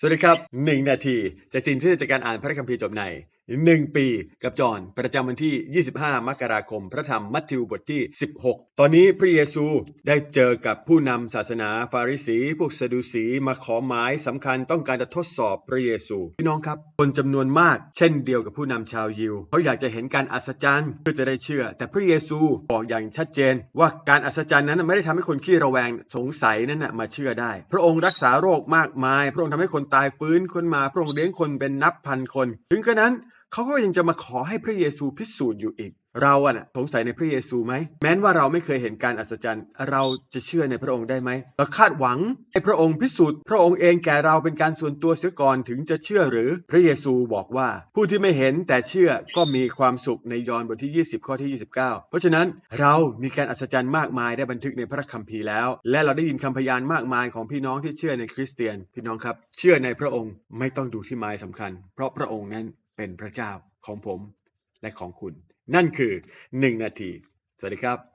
สวัสดีครับ 1 นาทีจากสิ่งที่จะการอ่านพระคัมภีร์จบใน 1 ปีกับจอห์นประจำวันที่ 25 มกราคม พระธรรมมัทธิวบทที่ 16 ตอนนี้พระเยซูได้เจอกับผู้นำศาสนาฟาริสี พวกซาดูสีมาขอหมายสำคัญต้องการจะทดสอบพระเยซูพี่น้องครับ คนจำนวนมากเช่นเดียวกับผู้นำชาวยิวเขาอยากจะเห็นการอัศจรรย์เพื่อจะได้เชื่อ แต่พระเยซูบอกอย่างชัดเจน ว่าการอัศจรรย์นั้นไม่ได้ทำให้คนขี้ระแวงสงสัยนั้นนะมาเชื่อได้ พระองค์รักษาโรคมากมาย พระองค์ทำให้คนตายฟื้นคนมาพระองค์เลี้ยงคนเป็นนับพันคน ถึงกระนั้น เขาก็ยังจะมาขอให้พระเยซูพิสูจน์อยู่อีก เราอะนะสงสัยในพระเยซูไหม แม้นว่าเราไม่เคยเห็นการอัศจรรย์ เราจะเชื่อในพระองค์ได้ไหมเราคาดหวังให้พระองค์พิสูจน์ พระองค์เองแก่เราเป็นการส่วนตัวเสียก่อนถึงจะเชื่อหรือ พระเยซูบอกว่า ผู้ที่ไม่เห็นแต่เชื่อก็มีความสุขในยอห์นบทที่ 20 ข้อที่ 29 เพราะฉะนั้นเรามีการอัศจรรย์มากมายได้บันทึกในพระคัมภีร์แล้ว และเราได้ยินคำพยานมากมายของพี่น้องที่เชื่อในคริสเตียน พี่น้องครับ เชื่อในพระองค์ไม่ต้องดูที่ไม้สำคัญ เพราะพระองค์นั้น เป็นพระเจ้าของผมและของคุณ นั่นคือ 1 นาที สวัสดีครับ